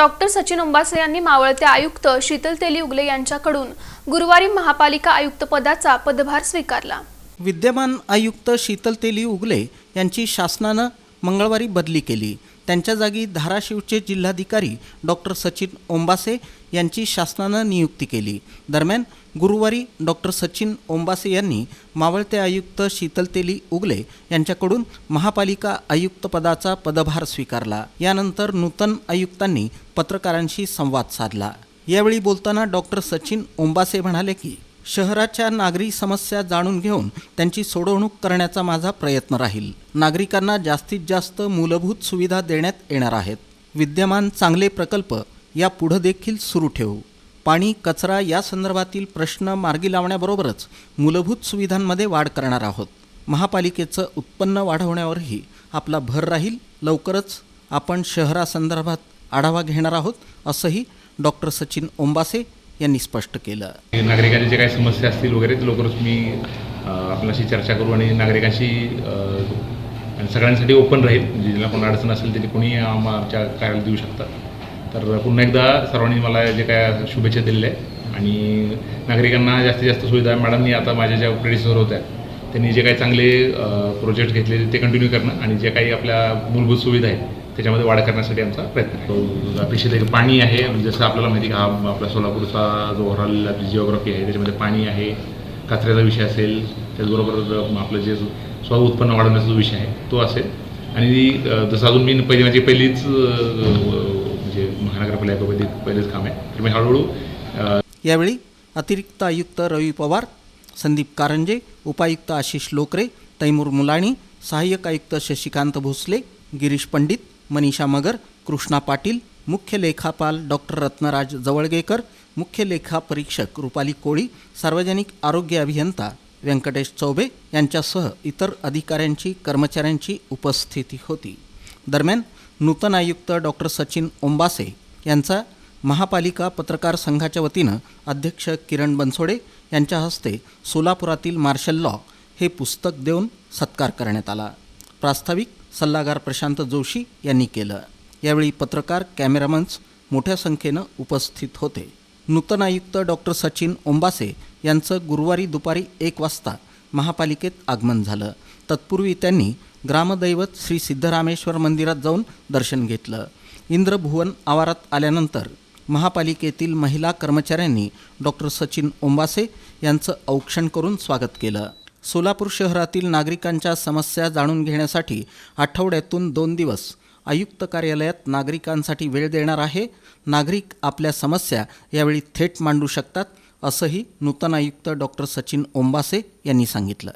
Doctor Sachin अंबासे यांनी मावळते आयुक्त शीतल तेली उगले यांच्याकडून गुरुवारी महापालिका आयुक्त पदाचा पदभार स्वीकारला. विद्यमान आयुक्त शीतल तेली उगले यांची शासनानं मंगळवारी बदली केली. त्यांच्या जागी धाराशिवचे जिल्हाधिकारी डॉक्टर सचिन ओंबासे यांची शासनानं नियुक्ती केली. दरम्यान गुरुवारी डॉक्टर सचिन ओंबासे यांनी मावळते आयुक्त शीतल तेली उगले यांच्याकडून महापालिका आयुक्तपदाचा पदभार स्वीकारला. यानंतर नूतन आयुक्तांनी पत्रकारांशी संवाद साधला. यावेळी बोलताना डॉक्टर सचिन ओंबासे म्हणाले की शहराच्या नागरी समस्या जाणून घेऊन त्यांची सोडवणूक करण्याचा माझा प्रयत्न राहील. नागरिकांना जास्तीत जास्त मूलभूत सुविधा देण्यात येणार आहेत. विद्यमान चांगले प्रकल्प या पुढं देखील सुरू ठेवू. पाणी कचरा या संदर्भातील प्रश्न मार्गी लावण्याबरोबरच मूलभूत सुविधांमध्ये वाढ करणार आहोत. महापालिकेचं उत्पन्न वाढवण्यावरही आपला भर राहील. लवकरच आपण शहरासंदर्भात आढावा घेणार आहोत असंही डॉक्टर सचिन ओंबासे यांनी स्पष्ट केलं. नागरिकांच्या जे काही समस्या असतील वगैरे ते लवकरच मी आपल्याशी चर्चा करू आणि नागरिकांशी आणि सगळ्यांसाठी ओपन राहील. म्हणजे ज्यांना अडचण असेल त्यांनी कोणी आमच्या कार्याला देऊ शकतात. तर पुन्हा एकदा सर्वांनी मला जे काय शुभेच्छा दिलेल्या आहेत. आणि नागरिकांना जास्तीत जास्त सुविधा मॅडमनी आता माझ्या ज्या प्रेडिसर होत्या त्यांनी जे काही चांगले प्रोजेक्ट घेतले ते कंटिन्यू करणं आणि जे काही आपल्या मूलभूत सुविधा आहेत त्याच्यामध्ये वाढ करण्यासाठी आमचा प्रयत्न आहे. अपेक्षित आहे पाणी आहे. म्हणजे जसं आपल्याला माहिती आहे की हा आपला सोलापूरचा जो ओव्हरऑल आपली जिओग्राफी आहे त्याच्यामध्ये पाणी आहे कचऱ्याचा विषय असेल त्याचबरोबर आपलं जे स्व उत्पन्न वाढवण्याचा जो विषय आहे तो असेल. आणि जसं अजून मी पहिली माझी पहिलीच म्हणजे महानगरपालिका पहिलेच काम आहे. तर मी हळूहळू यावेळी अतिरिक्त आयुक्त रवी पवार संदीप कारंजे उपायुक्त आशिष लोकरे तैमूर मुलाणी सहाय्यक आयुक्त शशिकांत भोसले गिरीश पंडित मनीषा मगर कृष्णा पाटील मुख्य लेखापाल डॉक्टर रत्नराज जवळगेकर मुख्य लेखा परीक्षक रुपाली कोळी सार्वजनिक आरोग्य अभियंता व्यंकटेश चौबे यांच्यासह इतर अधिकाऱ्यांची कर्मचाऱ्यांची उपस्थिती होती. दरम्यान नूतन आयुक्त डॉक्टर सचिन ओंबासे यांचा महापालिका पत्रकार संघाच्या वतीनं अध्यक्ष किरण बनसोडे यांच्या हस्ते सोलापुरातील मार्शल लॉ हे पुस्तक देऊन सत्कार करण्यात आला. प्रास्ताविक सल्लागार प्रशांत जोशी यांनी केलं. यावेळी पत्रकार कॅमेरामन्स मोठ्या संख्येनं उपस्थित होते. नूतन आयुक्त डॉक्टर सचिन ओंबासे यांचं गुरुवारी दुपारी एक वाजता महापालिकेत आगमन झालं. तत्पूर्वी त्यांनी ग्रामदैवत श्री सिद्धरामेश्वर मंदिरात जाऊन दर्शन घेतलं. इंद्रभुवन आवारात आल्यानंतर महापालिकेतील महिला कर्मचाऱ्यांनी डॉक्टर सचिन ओंबासे यांचं औक्षण करून स्वागत केलं. सोलापूर शहरातील नागरिकांच्या समस्या जाणून घेण्यासाठी आठवड्यातून दोन दिवस आयुक्त कार्यालयात नागरिकांसाठी वेळ देणार आहे. नागरिक आपल्या समस्या यावेळी थेट मांडू शकतात असंही नूतन आयुक्त डॉक्टर सचिन ओंबासे यांनी सांगितलं.